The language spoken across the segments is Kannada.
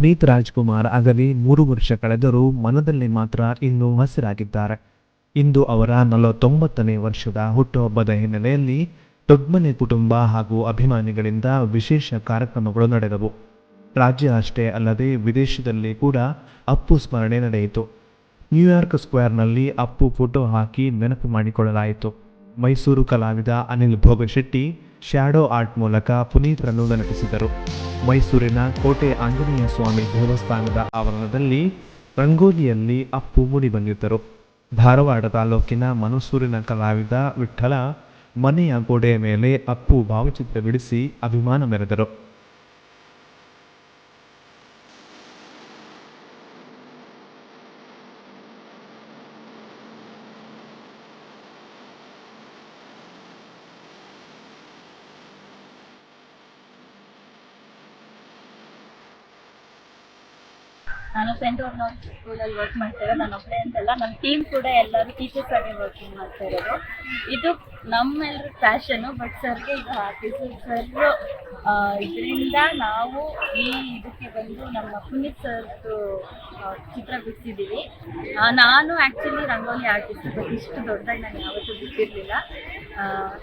ಪುನೀತ್ ರಾಜ್ಕುಮಾರ್ ಆಗಲಿ ಮೂರು ವರ್ಷ ಕಳೆದರೂ ಮನದಲ್ಲಿ ಮಾತ್ರ ಇನ್ನೂ ಹಸಿರಾಗಿದ್ದಾರೆ. ಇಂದು ಅವರ ನಲವತ್ತೊಂಬತ್ತನೇ ವರ್ಷದ ಹುಟ್ಟುಹಬ್ಬದ ಹಿನ್ನೆಲೆಯಲ್ಲಿ ದೊಡ್ಮನೆ ಕುಟುಂಬ ಹಾಗೂ ಅಭಿಮಾನಿಗಳಿಂದ ವಿಶೇಷ ಕಾರ್ಯಕ್ರಮಗಳು ನಡೆದವು. ರಾಜ್ಯ ಅಷ್ಟೇ ಅಲ್ಲದೆ ವಿದೇಶದಲ್ಲಿ ಕೂಡ ಅಪ್ಪು ಸ್ಮರಣೆ ನಡೆಯಿತು. ನ್ಯೂಯಾರ್ಕ್ ಸ್ಕ್ವೇರ್ನಲ್ಲಿ ಅಪ್ಪು ಫೋಟೋ ಹಾಕಿ ನೆನಪು ಮಾಡಿಕೊಳ್ಳಲಾಯಿತು. ಮೈಸೂರು ಕಲಾವಿದ ಅನಿಲ್ ಭೋಗಶೆಟ್ಟಿ ಶ್ಯಾಡೋ ಆರ್ಟ್ ಮೂಲಕ ಪುನೀತ್ ಪುನೀತ್ರನ್ನು ನಟಿಸಿದರು ಮೈಸೂರಿನ ಕೋಟೆ ಆಂಜನೇಯ ಸ್ವಾಮಿ ದೇವಸ್ಥಾನದ ಆವರಣದಲ್ಲಿ ರಂಗೋಲಿಯಲ್ಲಿ ಅಪ್ಪು ಮೂಡಿಬಂದಿದ್ದರು ಧಾರವಾಡ ತಾಲೂಕಿನ ಮನಸೂರಿನ ಕಲಾವಿದ ವಿಠ್ಠಲ ಮನೆಯ ಗೋಡೆಯ ಮೇಲೆ ಅಪ್ಪು ಭಾವಚಿತ್ರ ಬಿಡಿಸಿ ಅಭಿಮಾನ ಮೆರೆದರು. ನಾನು ಸೆಂಟ್ ವರ್ನಾಡ್ ಸ್ಕೂಲಲ್ಲಿ ವರ್ಕ್ ಮಾಡ್ತೇವೆ ನಾನು ಒಬ್ಬಳೇ ಅಂತಲ್ಲ ನಮ್ಮ ಟೀಮ್ ಕೂಡ ಎಲ್ಲರೂ ಟೀಚರ್ಸ್ ಆಗಿ ವರ್ಕಿಂಗ್ ಮಾಡ್ತಾ ಇರೋದು. ಇದು ನಮ್ಮೆಲ್ಲರ ಪ್ಯಾಷನ್ನು ಬಟ್ ಸರ್ಗೆ ಇದು ಹಾಕಿದ್ದು ಸರ್ ಇದರಿಂದ ನಾವು ಈ ಇದಕ್ಕೆ ಬಂದು ನಮ್ಮ ಪುನೀತ್ ಸರ್ದು ಚಿತ್ರ ಬಿಡಿಸಿದ್ದೀವಿ. ನಾನು ಆ್ಯಕ್ಚುಲಿ ರಂಗೋಲಿ ಆರ್ಟಿಸ್ಟ್ ಇಷ್ಟು ದೊಡ್ಡದಾಗಿ ನಾನು ಯಾವತ್ತೂ ಬಿಟ್ಟಿರಲಿಲ್ಲ.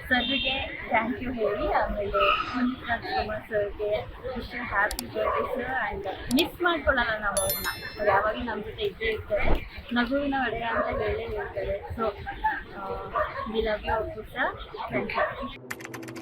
ಸರ್ಗೆ ಥ್ಯಾಂಕ್ ಯು ಹೇಳಿ, ಆಮೇಲೆ ಪುನೀತ್ ರಾಜ್ಕುಮಾರ್ ಸರ್ಗೆ wish happy birthday sir and miss ಮಾಡ್ಕೊಳ್ಳಲ್ಲ ನಾವು ಅವ್ರನ್ನ. ಅವ್ರು ಯಾವಾಗಲೂ ನಮ್ಮ ಜೊತೆ ಇದ್ದೇ ಇರ್ತಾರೆ. ನಗುವಿನ ಒಡೆಯ ಅಂತ ಹೇಳೇ ಹೇಳ್ತಾರೆ. So we love you sir thank you